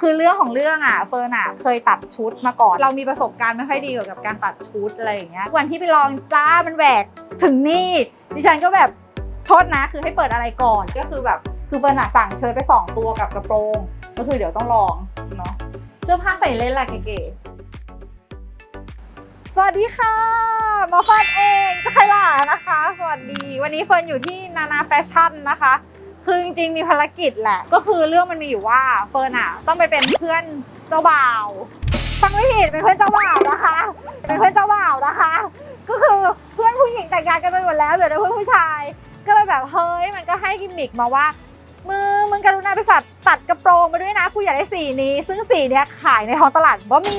คือเรื่องของเรื่องอะเฟิร์นอะเคยตัดชุดมาก่อน เรามีประสบการณ์ไม่ค่อยดีเกี่ยวกับการตัดชุดอะไรอย่างเงี้ยวันที่ไปลองจ้ามันแหวกถึงนี่ดิฉันก็แบบโทษนะคือให้เปิดอะไรก่อนก็คือแบบคือเฟิร์นอะสั่งเชิ้ตไปสองตัวกับกระโปรง ก็คือเดี๋ยวต้องลองเนาะเสื้อผ้าใส่เล่นแหละเก๋ๆสวัสดีค่ะมาฟันเองจะใครล่ะนะคะ สวัสดี วันนี้เฟิร์นอยู่ที่นานาแฟชั่นนะคะ คือจริงๆมีภารกิจแหละ ก็คือเรื่องมันมีอยู่ว่าเฟิร์นอะต้องไปเป็นเพื่อนเจ้าบ่าวฟังไม่ผิดเป็นเพื่อนเจ้าบ่าวนะคะ เป็นเพื่อนเจ้าบ่าวนะคะ ก็คือเพื่อนผู้หญิงแต่งงานกันไปหมดแล้วเหลือแต่เพื่อนผู้ชาย ก็เลยแบบเฮ้ยมันก็ให้กิมมิกมาว่ามึงมึงกรุณาไปสัตว์ตัดกระโปรงมาด้วยนะกูอยากได้สีนี้ ซึ่งสีเนี้ยขายในท้องตลาดก็มี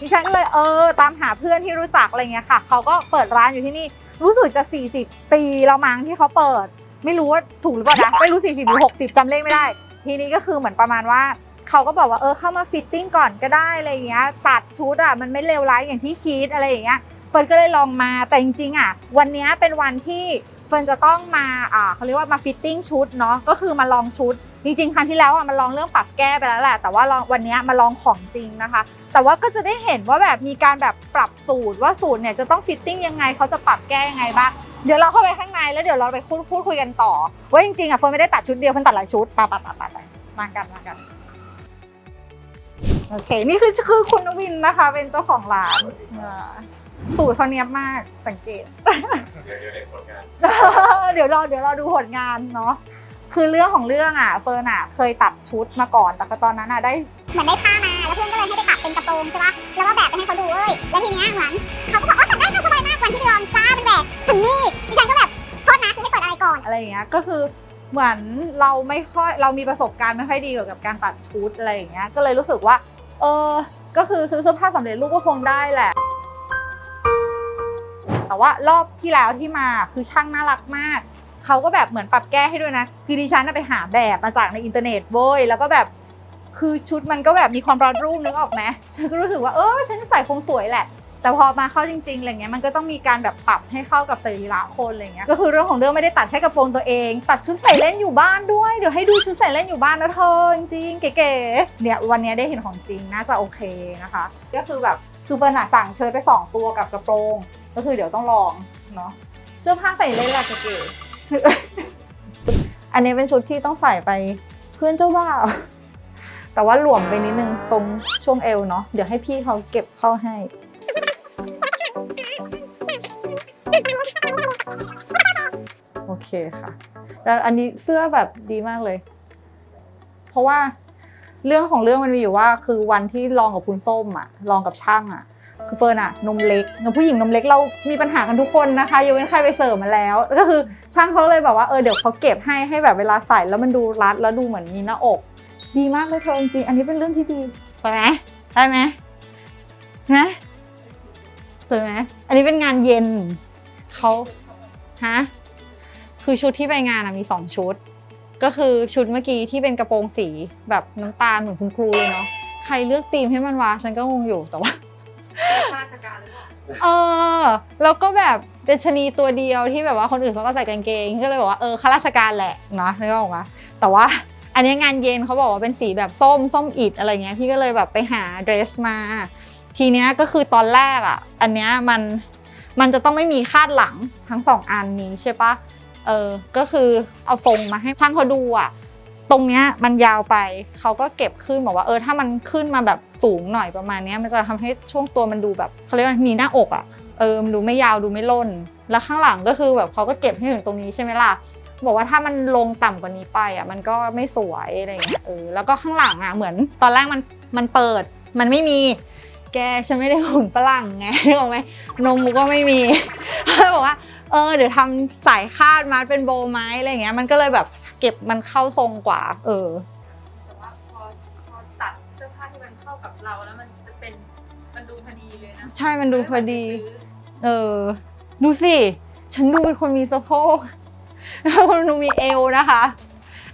ดิฉันก็เลยเออ ตามหาเพื่อนที่รู้จักอะไรเงี้ยค่ะ เขาก็เปิดร้านอยู่ที่นี่รู้สึกจะ 40 ปีแล้วมั้งที่เขาเปิด ไม่รู้ว่าถูกหรือเปล่านะไม่รู้ 40 หรือ 60จำเลขไม่ได้ ทีนี้ก็คือเหมือนประมาณว่า เขาก็บอกว่าเออเข้ามาฟิตติ้งก่อนก็ได้อะไรอย่างเงี้ยตัดชุดอะมันไม่เลวร้ายอย่างที่คิดอะไรอย่างเงี้ยเฟิร์นก็เลยลองมาแต่จริงๆอะวันเนี้ยเป็นวันที่เฟิร์นจะต้องมาอ่าเขาเรียกว่ามาฟิตติ้งชุดเนาะก็คือมาลองชุด จริงๆครั้งที่แล้วอะมันลองเรื่องปรับแก้ไปแล้วแหละแต่ว่าลองวันเนี้ยมาลองของจริงนะคะ แต่ว่าก็จะได้เห็นว่าแบบมีการแบบปรับสูตรว่าสูตรเนี่ยจะต้องฟิตติ้งยังไงเขาจะปรับแก้ยังไงบ้าง เดี๋ยวเราเข้าไปข้างในแล้วเดี๋ยวเราไปพูดพูดคุยกันต่อว่าจริงๆอะเฟิร์นไม่ได้ตัดชุดเดียวเฟิร์นตัดหลายชุดปไปไปไปไปมากันมากันโอเค นี่คือคือคุณนวินนะคะ เป็นเจ้าของร้านสูตรเขาเนี้ยบมากสังเกต เดี๋ยวเดี๋ยวเด็กผลงานเดี๋ยวรอเดี๋ยวรอดูผลงานเนาะคือเรื่องของเรื่องอะเฟิร์นอะเคยตัดชุดมาก่อน แต่ก็ตอนนั้นอะได้เหมือนได้ผ้ามาแล้วเพื่อนก็เลยให้ไปตัดเป็นกระโปรงใช่ปะแล้วก็แบกไปให้เขาดูเว้ยแล้วทีเนี้ยเหมือนเขาก็บอก วันที่ไปลองจ้ามันแบกถึงนี่ดิฉันก็แบบโทษนะคือให้เปิดอะไรก่อนอะไรอย่างเงี้ยก็คือเหมือนเราไม่ค่อยเรามีประสบการณ์ไม่ค่อยดีเกี่ยวกับการตัดชุดอะไรอย่างเงี้ยก็เลยรู้สึกว่า เออก็คือซื้อเสื้อผ้าสำเร็จรูปก็คงได้แหละ แต่ว่ารอบที่แล้วที่มาคือช่างน่ารักมากเขาก็แบบเหมือนปรับแก้ให้ด้วยนะ คือดิฉันน่ะไปหาแบบมาจากในอินเทอร์เน็ตเว้ยแล้วก็แบบคือชุดมันก็แบบมีความรัดรูปนึกออกไหมฉันก็รู้สึกว่าเออฉันใส่คงสวยแหละ แต่พอมาเข้าจริงๆอะไรเงี้ยมันก็ต้องมีการแบบปรับให้เข้ากับสรีระคนอะไรเงี้ยก็คือเรื่องของเรื่องไม่ได้ตัดแค่กระโปรงตัวเอง ตัดชุดใส่เล่นอยู่บ้านด้วยเดี๋ยวให้ดูชุดใส่เล่นอยู่บ้านนะเธอจริงๆเก๋ๆเนี่ยวันนี้ได้เห็นของจริงน่าจะโอเคนะคะ ก็คือแบบคือเฟิร์นอะสั่งเชิ้ตไปสองตัวกับกระโปรง ก็คือเดี๋ยวต้องลองเนาะเสื้อผ้าใส่เล่นแหละเก๋ๆอันนี้เป็นชุดที่ต้องใส่ไปเพื่อนเจ้าบ่าวแต่ว่าหลวมไปนิดนึงตรงช่วงเอวเนาะเดี๋ยวให้พี่เขาเก็บเข้าให้ โอเคค่ะแล้วอันนี้เสื้อแบบดีมากเลย เพราะว่าเรื่องของเรื่องมันมีอยู่ว่า คือวันที่ลองกับคุณส้มอะลองกับช่างอะคือเฟิร์นอะนมเล็กนมผู้หญิงนมเล็กเรามีปัญหากันทุกคนนะคะยกเว้นใครไปเสริมมาแล้ว ก็คือช่างเขาเลยแบบว่าเออเดี๋ยวเขาเก็บให้ให้แบบเวลาใส่แล้วมันดูรัดแล้วดูเหมือนมีหน้าอก ดีมากเลยเธอจริงอันนี้เป็นเรื่องที่ดีไปไหมได้ไหมนะสวยไหมอันนี้เป็นงานเย็นเขา ฮะคือชุดที่ไปงานอะมีสองชุด ก็คือชุดเมื่อกี้ที่เป็นกระโปรงสีแบบน้ำตาลเหมือนคุณครูเลยเนาะใครเลือกธีมให้มันวะฉันก็งงอยู่แต่ว่าข้าราชการหรือเปล่าเออแล้วก็แบบเป็นชะนีตัวเดียวที่แบบว่าคนอื่นเขาก็ใส่กางเกงก็เลยบอกว่าเออข้าราชการแหละเนาะนึกออกปะแต่ว่าอันนี้งานเย็นเขาบอกว่าเป็นสีแบบส้มส้มอิดอะไรเงี้ยพี่ก็เลยแบบไปหาเดรสมา ทีเนี้ยก็คือตอนแรกอะ อันเนี้ยมัน มันจะต้องไม่มีคาดหลังทั้งสองอันนี้ใช่ปะเออ ก็คือเอาทรงมาให้ช่างเขาดูอะตรงเนี้ยมันยาวไปเขาก็เก็บขึ้นบอกว่าเออถ้ามันขึ้นมาแบบสูงหน่อยประมาณเนี้ยมันจะทำให้ช่วงตัวมันดูแบบเขาเรียกว่ามีหน้าอกอะเออมันดูไม่ยาวดูไม่ล่น แล้วข้างหลังก็คือแบบเขาก็เก็บให้ถึงตรงนี้ใช่ไหมล่ะบอกว่าถ้ามันลงต่ำกว่านี้ไปอะมันก็ไม่สวยอะไรอย่างเงี้ยเออแล้วก็ข้างหลังอะเหมือนตอนแรกมันมันเปิด มันไม่มี แกฉันไม่ได้หุ่นฝรั่งไงนึกออกไหมนมก็ไม่มีบอกว่าเออเดี๋ยวทำสายคาดมัดเป็นโบว์ไหมอะไรอย่างเงี้ยมันก็เลยแบบเก็บมันเข้าทรงกว่า เออแต่ว่าพอพอตัดเสื้อผ้าที่มันเข้ากับเราแล้วมันจะเป็นมันดูพอดีเลยนะใช่มันดูพอดี เออ ดูสิ ฉันดูเป็นคนมีสะโพกแล้วคนดูมีเอวนะคะ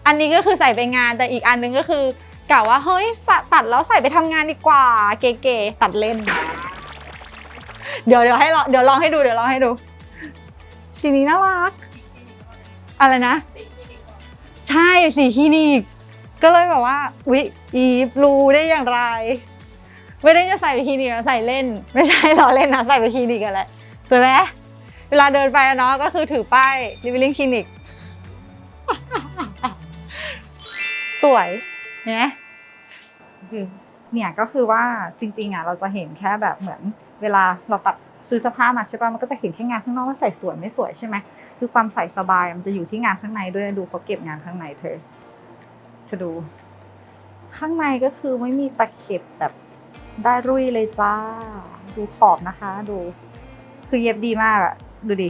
อันนี้ก็คือใส่ไปงานแต่อีกอันนึงก็คือ กะว่าเฮ้ยสะตัดแล้วใส่ไปทำงานดีกว่า เก๋ๆตัดเล่น เดี๋ยวเดี๋ยวให้ลองเดี๋ยวลองให้ดูเดี๋ยวลองให้ดู สีนี้น่ารัก อะไรนะ ใช่สีคลินิก ก็เลยแบบว่าวิอีฟรู้ได้อย่างไร ไม่ได้จะใส่ไปคลินิกนะใส่เล่น ไม่ใช่หรอเล่นนะใส่ไปคลินิกกันแหละสวยไหมเวลาเดินไปอะเนาะก็คือถือป้ายรีวิลลิ่ง คลินิกสวยเนี่ยเนี่ยก็คือว่าจริงๆอะเราจะเห็นแค่แบบเหมือนเวลาเราตัดซื้อเสื้อผ้ามาใช่ป่ะมันก็จะเห็นแค่งานข้างนอกว่าใส่สวยไม่สวยใช่ไหมคือความใส่สบายมันจะอยู่ที่งานข้างในด้วยดูเขาเก็บงานข้างในเธอจะดู ข้างในก็คือไม่มีตะเข็บแบบได้รุ่ยเลยจ้า ดูขอบนะคะ ดู คือเย็บดีมากอะดูดิ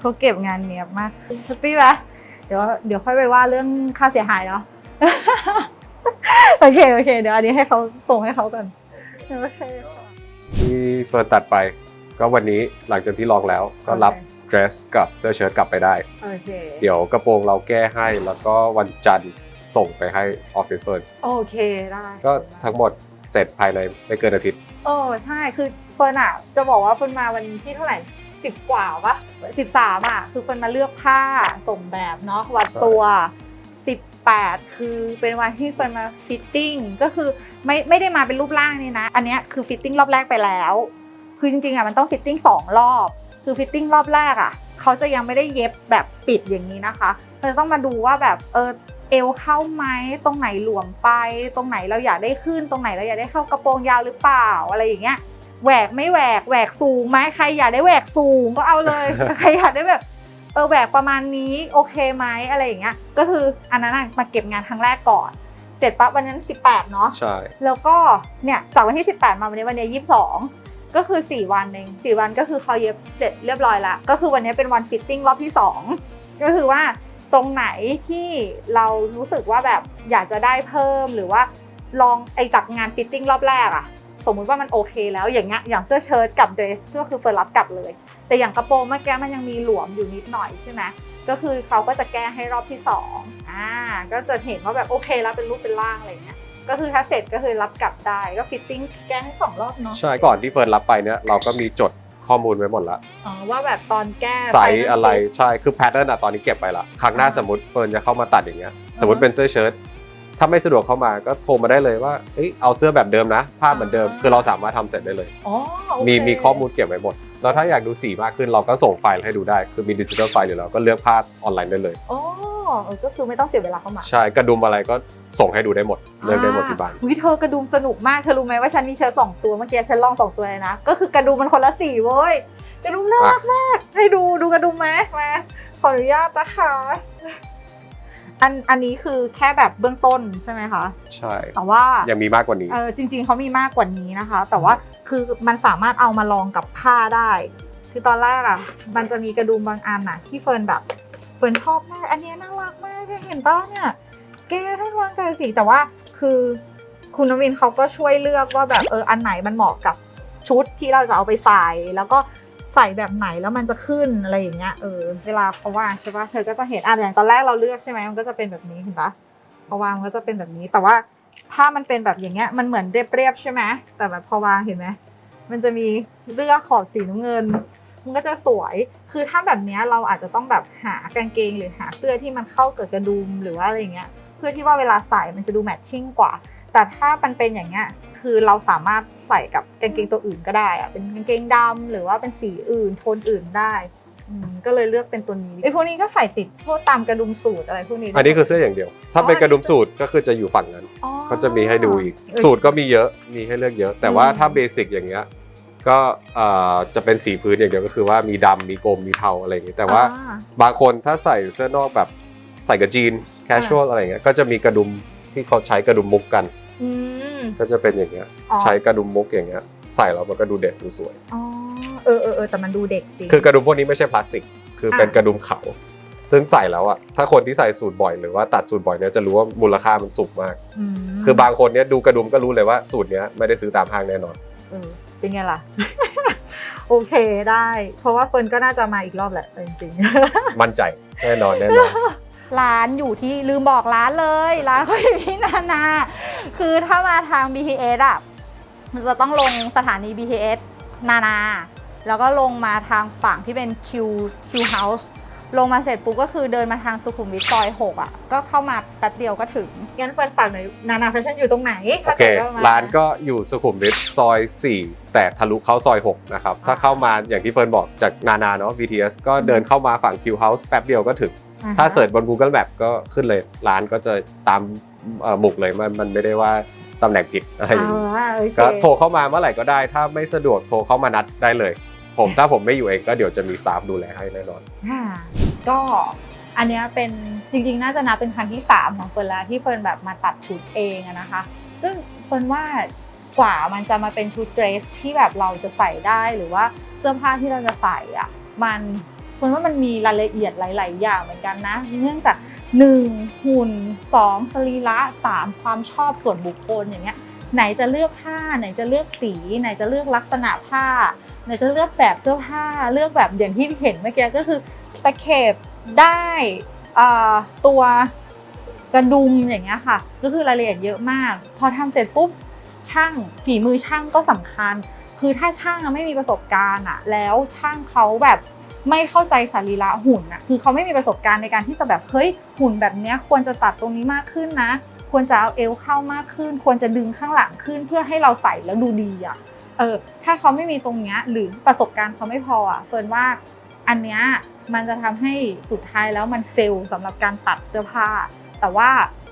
เขาเก็บงานเนียบมากแฮปปี้ไหมเดี๋ยวเดี๋ยวค่อยไปว่าเรื่องค่าเสียหายเนาะ โอเคโอเค เดี๋ยวอันนี้ให้เขาส่งให้เขาก่อนโอเคค่ะที่เฟิร์นตัดไป ก็วันนี้หลังจากที่ลองแล้วก็รับโอเคเดรสกับเสื้อเชิ้ตกลับไปได้ โอเคเดี๋ยวกระโปรงเราแก้ให้แล้วก็วันจันทร์ส่งไปให้ออฟฟิศเฟิร์นโอเคได้ก็ทั้งหมดเสร็จภายในไม่เกินอาทิตย์โอ้ใช่คือเฟิร์นอะจะบอกว่าเฟิร์นมาวันที่เท่าไหร่สิบกว่าปะสิบสามอะคือเฟิร์นมาเลือกผ้าส่งแบบเนาะวัดตัว สิบแปดคือเป็นวันที่เฟิร์นมาฟิตติ้งก็คือไม่ไม่ได้มาเป็นรูปร่างนี่นะ อันเนี้ยคือฟิตติ้งรอบแรกไปแล้ว คือจริงๆอะมันต้องฟิตติ้งสองรอบ คือฟิตติ้งรอบแรกอะเขาจะยังไม่ได้เย็บแบบปิดอย่างนี้นะคะเราจะต้องมาดูว่าแบบเออเอวเข้าไหมตรงไหนหลวมไป ตรงไหนเราอยากได้ขึ้น ตรงไหนเราอยากได้เข้ากระโปรงยาวหรือเปล่าอะไรอย่างเงี้ยแหวกไม่แหวกแหวกสูงไหมใครอยากได้แหวกสูงก็เอาเลยใครอยากได้แบบ ออแหวกประมาณนี้โอเคไหมอะไรอย่างเงี้ยก็คืออันนั้นอะมาเก็บงานครั้งแรกก่อน เสร็จปั๊บวันนั้น 18 เนาะใช่แล้วก็เนี่ยจากวันที่ 18 มาวันนี้วันนี้ 22 ก็คือ 4 วันเอง4วันก็คือเขาเย็บเสร็จเรียบร้อยละก็คือวันนี้เป็นวันฟิตติ้งรอบที่ 2 ก็คือว่าตรงไหนที่เรารู้สึกว่าแบบอยากจะได้เพิ่มหรือว่าลองไอจากงานฟิตติ้งรอบแรกอะ สมมุติว่ามันโอเคแล้วอย่างเงี้ยอย่างเสื้อเชิ้ตกับเดรสก็คือเฟิร์นรับกลับเลย แต่อย่างกระโปรงเมื่อกี้มันยังมีหลวมอยู่นิดหน่อยใช่ไหมก็คือเขาก็จะแก้ให้รอบที่สองอ่าก็จะเห็นว่าแบบโอเคแล้วเป็นรูปเป็นร่างอะไรอย่างเงี้ยก็คือถ้าเสร็จก็คือรับกลับได้ก็ฟิตติ้งแก้ให้สองรอบเนาะใช่ก่อนที่เฟิร์นรับไปเนี่ยเราก็มีจดข้อมูลไว้หมดละอ๋อว่าแบบตอนแก้ไซส์อะไรใช่คือแพทเทิร์นอะตอนนี้เก็บไปละครั้งหน้าสมมติเฟิร์นจะเข้ามาตัดอย่างเงี้ยสมมติเป็นเสื้อเชิ้ต ถ้าไม่สะดวกเข้ามาก็โทรมาได้เลยว่าเอ้ยเอาเสื้อแบบเดิมนะผ้าเหมือนเดิม คือเราสามารถทำเสร็จได้เลย อ๋อโอเคมีมีข้อมูลเก็บไว้หมด แล้วถ้าอยากดูสีมากขึ้นเราก็ส่งไฟล์ให้ดูได้ คือมีดิจิทัลไฟล์อยู่แล้วก็เลือกภาพออนไลน์ได้เลย อ๋อเออก็คือไม่ต้องเสียเวลาเข้ามาใช่กระดุมอะไรก็ส่งให้ดูได้หมดเลือกได้หมดที่บ้านวิเธอกระดุมสนุกมากเธอรู้ไหมว่าฉันมีเชิ้ตสองตัวเมื่อกี้ฉันลองสองตัวเลยนะ ก็คือกระดุมมันคนละสีเว้ยกระดุมน่ารักมาก ให้ดูดูกระดุมไหมมาขออนุญาตนะคะ อันอันนี้คือแค่แบบเบื้องต้นใช่ไหมคะ ใช่ แต่ว่ายังมีมากกว่านี้เออจริง ๆเขามีมากกว่านี้นะคะ แต่ว่าคือมันสามารถเอามาลองกับผ้าได้ คือตอนแรกอะมันจะมีกระดุมบางอันน่ะที่เฟิร์นแบบเฟิร์นชอบมาก อันเนี้ยน่ารักมากเลยเห็นป่ะเนี่ยแกท่านวางใจสีแต่ว่าคือคุณนวินเขาก็ช่วยเลือกว่าแบบเอออันไหนมันเหมาะกับชุดที่เราจะเอาไปใส่แล้วก็ ใส่แบบไหนแล้วมันจะขึ้นอะไรอย่างเงี้ยเออเวลาเขาวางใช่ปะเธอก็จะเห็นอะอย่างตอนแรกเราเลือกใช่ไหมมันก็จะเป็นแบบนี้เห็นปะพอวางมันก็จะเป็นแบบนี้ แต่ว่าถ้ามันเป็นแบบอย่างเงี้ยมันเหมือนเรียบๆใช่ไหมแต่แบบพอวางเห็นไหมมันจะมีเลือกขอบสีน้ำเงิน มันก็จะสวย คือถ้าแบบเนี้ยเราอาจจะต้องแบบหากางเกงหรือหาเสื้อที่มันเข้ากับกระดุมหรือว่าอะไรเงี้ย เพื่อที่ว่าเวลาใส่มันจะดูแมทชิ่งกว่า แต่ถ้ามันเป็นอย่างเงี้ย คือเราสามารถใส่กับกางเกงตัวอื่นก็ได้อะเป็นกางเกงดำหรือว่าเป็นสีอื่นโทนอื่นได้อืมก็เลยเลือกเป็นตัวนี้ไอ้พวกนี้ก็ใส่ติดพวกตามกระดุมสูตรอะไรพวกนี้อันนี้คือเสื้ออย่างเดียว ถ้าเป็นกระดุมสูตรก็คือจะอยู่ฝั่งนั้น อ๋อ เขาจะมีให้ดูอีกเออสูตรก็มีเยอะ มีให้เลือกเยอะ แต่ว่าอืม ถ้าเบสิกอย่างเงี้ย ก็เอ่อจะเป็นสีพื้นอย่างเดียวก็คือว่ามีดำมีกรมมีเทาอะไรอย่างเงี้ย แต่ว่าอ่ บางคนถ้าใส่เสื้อนอกแบบใส่กับจีน แคชชวลอะไรอย่างเงี้ย ก็จะมีกระดุมที่เขาใช้กระดุมมุกกัน อืม ก็จะเป็นอย่างเงี้ยอ๋อ ใช้กระดุมมุกอย่างเงี้ยใส่แล้วมันก็ดูเด็ดดูสวย อ๋อเออเออเออแต่มันดูเด็กจริง คือกระดุมพวกนี้ไม่ใช่พลาสติก คือเป็นอะ กระดุมเขา ซึ่งใส่แล้วอะถ้าคนที่ใส่สูตรบ่อยหรือว่าตัดสูตรบ่อยเนี่ยจะรู้ว่ามูลค่ามันสูงมาก มคือบางคนเนี่ยดูกระดุมก็รู้เลยว่าสูตรเนี้ยไม่ได้ซื้อตามห้างแน่นอน เออเป็นไงล่ะ โอเคได้ เพราะว่าเฟิร์นก็น่าจะมาอีกรอบแหละเอาจริงๆมั่นใจแน่นอนแน่นอน ร้านอยู่ที่ลืมบอกร้านเลย ร้านเขาอยู่ที่นานา คือถ้ามาทาง BTS อะมันจะต้องลงสถานี BTS นานา แล้วก็ลงมาทางฝั่งที่เป็น Q Q House ลงมาเสร็จปุ๊บก็คือเดินมาทางสุขุมวิทซอย6อะ ก็เข้ามาแป๊บเดียวก็ถึง งั้นเฟิร์นฝากหน่อยนานาแฟชั่นอยู่ตรงไหนโอเคร้านก็อยู่สุขุมวิทซอย 4 แต่ทะลุเข้าซอย 6 นะครับ ถ้าเข้ามาอย่างที่เฟิร์นบอกจากนานาเนาะ BTS ก็เดินเข้ามาฝั่ง Q House แป๊บเดียวก็ถึงอ่ฮะ ถ้าเสิร์ชบน Google Map ก็ขึ้นเลยร้านก็จะตามเอ่อหมุกเลยมันมันไม่ได้ว่าตำแหน่งผิดอะไรอย่างนี้อ่าโอเคก็โทรเข้ามาเมื่อไหร่ก็ได้ ถ้าไม่สะดวกโทรเข้ามานัดได้เลย ผมถ้าผมไม่อยู่เองก็เดี๋ยวจะมีสตาฟดูแลให้แน่นอนอ่าก็อันเนี้ยเป็นจริงๆ น่าจะนับเป็นครั้งที่ 3 ของเฟิร์นแล้วที่เฟิร์นแบบมาตัดชุดเองอะนะคะ ซึ่งเฟิร์นว่ากว่ามันจะมาเป็นชุดเดรสที่แบบเราจะใส่ได้หรือว่าเสื้อผ้าที่เราจะใส่อะมัน เฟิร์นว่ามันมีรายละเอียดหลาย ๆ อย่างเหมือนกันนะ เนื่องจาก 1. หุ่น 2. สรีระ 3. ความชอบส่วนบุคคลอย่างเงี้ยไหนจะเลือกผ้า ไหนจะเลือกสี ไหนจะเลือกลักษณะผ้า ไหนจะเลือกแบบเสื้อผ้า เลือกแบบอย่างที่เห็นเมื่อกี้ก็คือตะเข็บได้ตัวกระดุมอย่างเงี้ยค่ะ ก็คือรายละเอียดเยอะมาก พอทำเสร็จปุ๊บช่างฝีมือช่างก็สำคัญ คือถ้าช่างไม่มีประสบการณ์อะแล้วช่างเขาแบบ ไม่เข้าใจสรีระหุ่นอะคือเขาไม่มีประสบการณ์ในการที่จะแบบเฮ้ยหุ่นแบบเนี้ยควรจะตัดตรงนี้มากขึ้นนะ ควรจะเอาเอวเข้ามากขึ้น ควรจะดึงข้างหลังขึ้น เพื่อให้เราใส่แล้วดูดีอะเออถ้าเขาไม่มีตรงเนี้ยหรือประสบการณ์เขาไม่พออะเฟิร์นว่าอันเนี้ยมันจะทำให้สุดท้ายแล้วมันเฟลสำหรับการตัดเสื้อผ้า แต่ว่า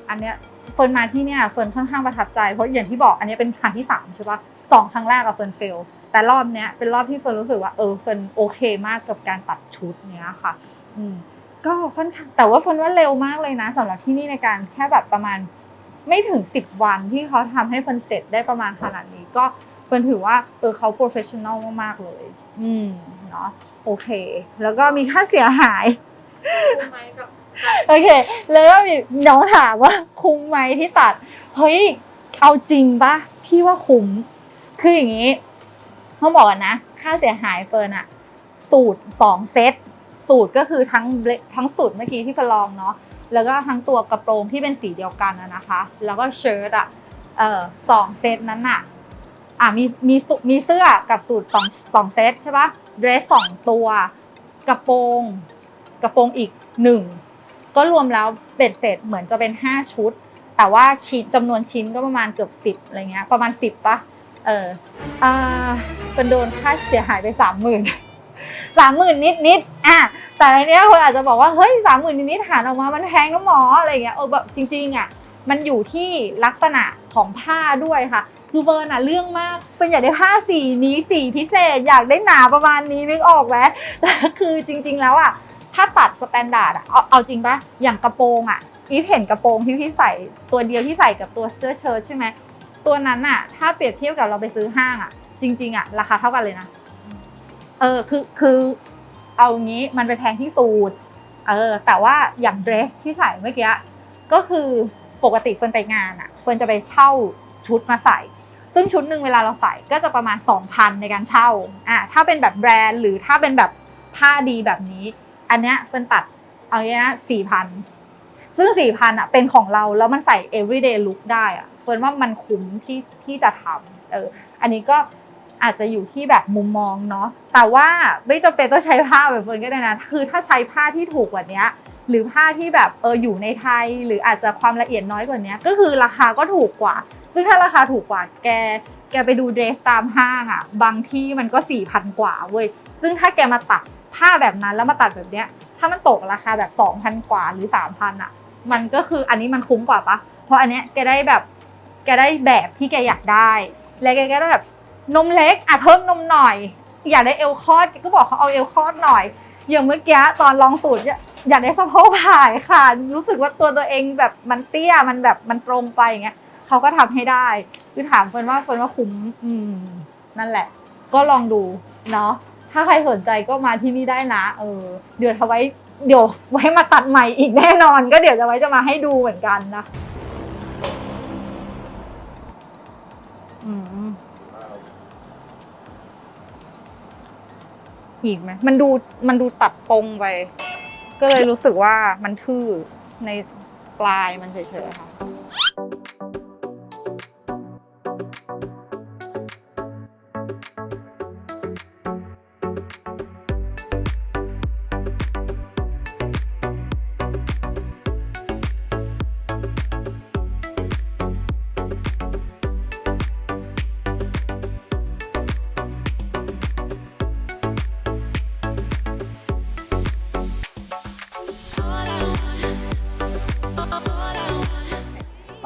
อันเนี้ยเฟิร์นมาที่เนี่ยเฟิร์นค่อนข้างประทับใจเพราะอย่างที่บอกอันนี้เป็นครั้งที่สามใช่ปะสองครั้งแรกอะเฟิร์นเฟล แต่รอบเนี้ยเป็นรอบที่เฟิร์นรู้สึกว่าเออเฟิร์นโอเคมากกับการตัดชุดเนี้ยค่ะ อืมก็ค่อนข้างแต่ว่าเฟิร์นว่าเร็วมากเลยนะสำหรับที่นี่ในการแค่แบบประมาณไม่ถึงสิบวันที่เขาทำให้เฟิร์นเสร็จได้ประมาณขนาดนี้ก็เฟิร์นถือว่าเออเขาโปรเฟชชั่นอลมากๆเลย อืมเนาะโอเค แล้วก็มีค่าเสียหายคุ้มไหมกับโอเค แล้วก็มีน้องถามว่าคุ้มไหมที่ตัด เฮ้ย เอาจริงปะพี่ว่าคุ้ม คืออย่างนี้ ต้องบอกก่อนนะ ค่าเสียหายเฟิร์นอะสูตรสองเซตสูตรก็คือทั้งทั้งสูตรเมื่อกี้ที่เฟิร์นลองเนาะแล้วก็ทั้งตัวกระโปรงที่เป็นสีเดียวกันอะนะคะ แล้วก็เชิ้ตอะเออสองเซตนั้นอะอะมีมีสุมีเสื้อกับสูตรสองสองเซตใช่ปะเดรสสองตัว กระโปรง กระโปรงอีกหนึ่งก็รวมแล้วเบ็ดเสร็จเหมือนจะเป็น 5 ชุด แต่ว่าชิ้นจำนวนชิ้นก็ประมาณเกือบ 10อะไรเงี้ยประมาณ 10ปะ เอออ่าเป็นโดนค่าเสียหายไป3 0,000ื่นสามหมื่นนิดนิดอะแต่อันเนี้ยคนอาจจะบอกว่าเฮ้ยสามหมื่นนิดนิดหารออกมามันแพงนะหมออะไรเงี้ยเออแบบจริงๆอะมันอยู่ที่ลักษณะของผ้าด้วยค่ะ คือเฟิร์นอะเรื่องมากเฟิร์นอยากได้ผ้าสีนี้สีพิเศษ อยากได้หนาประมาณนี้นึกออกไหมแล้วคือจริง ๆ แล้วอะถ้าตัดสแตนดาร์ดอะเอาเอาจริงปะอย่างกระโปรงอะอีฟเห็นกระโปรงที่พี่ใส่ตัวเดียวที่ใส่กับตัวเสื้อเชิ้ตใช่ไหม ตัวนั้นอะถ้าเปรียบเทียบกับเราไปซื้อห้างอะจริง ๆอะราคาเท่ากันเลยนะเออคือคือเอางี้มันไปแพงที่สูตรเออแต่ว่าอย่างเดรสที่ใส่เมื่อกี้ก็คือปกติเฟิร์นไปงานอะเฟิร์นจะไปเช่าชุดมาใส่ ซึ่งชุดหนึ่งเวลาเราใส่ก็จะประมาณ 2,000 ในการเช่าอะถ้าเป็นแบบแบรนด์หรือถ้าเป็นแบบผ้าดีแบบนี้ อันเนี้ยเฟิร์นตัดเอาเนี้ยนะสี่พันซึ่งสี่พันอะเป็นของเราแล้วมันใส่ everyday look ได้อะ เฟิร์นว่ามันคุ้มที่ที่จะทำเอออันนี้ก็อาจจะอยู่ที่แบบมุมมองเนาะแต่ว่าไม่จำเป็นต้องใช้ผ้าแบบเฟิร์นก็ได้นะคือถ้าใช้ผ้าที่ถูกกว่านี้หรือผ้าที่แบบเอออยู่ในไทย หรืออาจจะความละเอียดน้อยกว่านี้ก็คือราคาก็ถูกกว่า ซึ่งถ้าราคาถูกกว่าแกแกไปดูเดรสตามห้างอะบางที่มันก็สี่พันกว่าเว้ยซึ่งถ้าแกมาตัดผ้าแบบนั้นแล้วมาตัดแบบเนี้ย ถ้ามันตกราคาแบบสองพันกว่าหรือสามพันอะมันก็คืออันนี้มันคุ้มกว่าปะเพราะอันเนี้ยแกได้แบบ แกได้แบบที่แกอยากได้ และแกก็แบบนมเล็กอะเพิ่มนมหน่อย อยากได้เอลคอดก็บอกเขาเอาเอลคอดหน่อย อย่างเมื่อกี้ตอนลองสูตรอยากได้สะโพกผ่ายค่ะ รู้สึกว่าตัวตัวเองแบบมันเตี้ยมันแบบมันตรงไปอย่างเงี้ยเขาก็ทำให้ได้คือถามเฟินว่าเฟินว่าคุ้มอืมนั่นแหละ ก็ลองดูเนาะถ้าใครสนใจก็มาที่นี่ได้นะ เออ เดี๋ยวทาไว้เดี๋ยวไว้มาตัดใหม่อีกแน่นอน ก็เดี๋ยวจะไว้จะมาให้ดูเหมือนกันนะ อีกไหมมันดูมันดูตัดตรงไป ก็เลยรู้สึกว่ามันทื่อในปลายมันเฉยๆค่ะ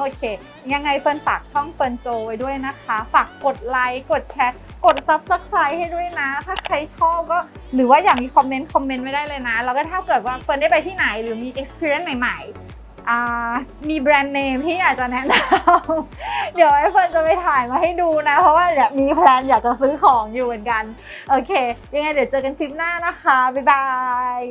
โอเค ยังไงเฟิร์นฝากช่องเฟิร์นโจไว้ด้วยนะคะ ฝากกดไลค์ กดแชร์ กด subscribe ให้ด้วยนะ ถ้าใครชอบก็ หรือว่าอยากมีคอมเมนต์ คอมเมนต์ไว้ได้เลยนะ แล้วก็ถ้าเกิดว่าเฟิร์นได้ไปที่ไหนหรือมี experience ใหม่ๆ มีแบรนด์เนมที่อยากจะแนะนำ เดี๋ยวไอ้เฟิร์นจะไปถ่ายมาให้ดูนะ เพราะว่าเดี๋ยวมีแพลนอยากจะซื้อของอยู่เหมือนกัน โอเค ยังไงเดี๋ยวเจอกันคลิปหน้านะคะ บ๊ายบาย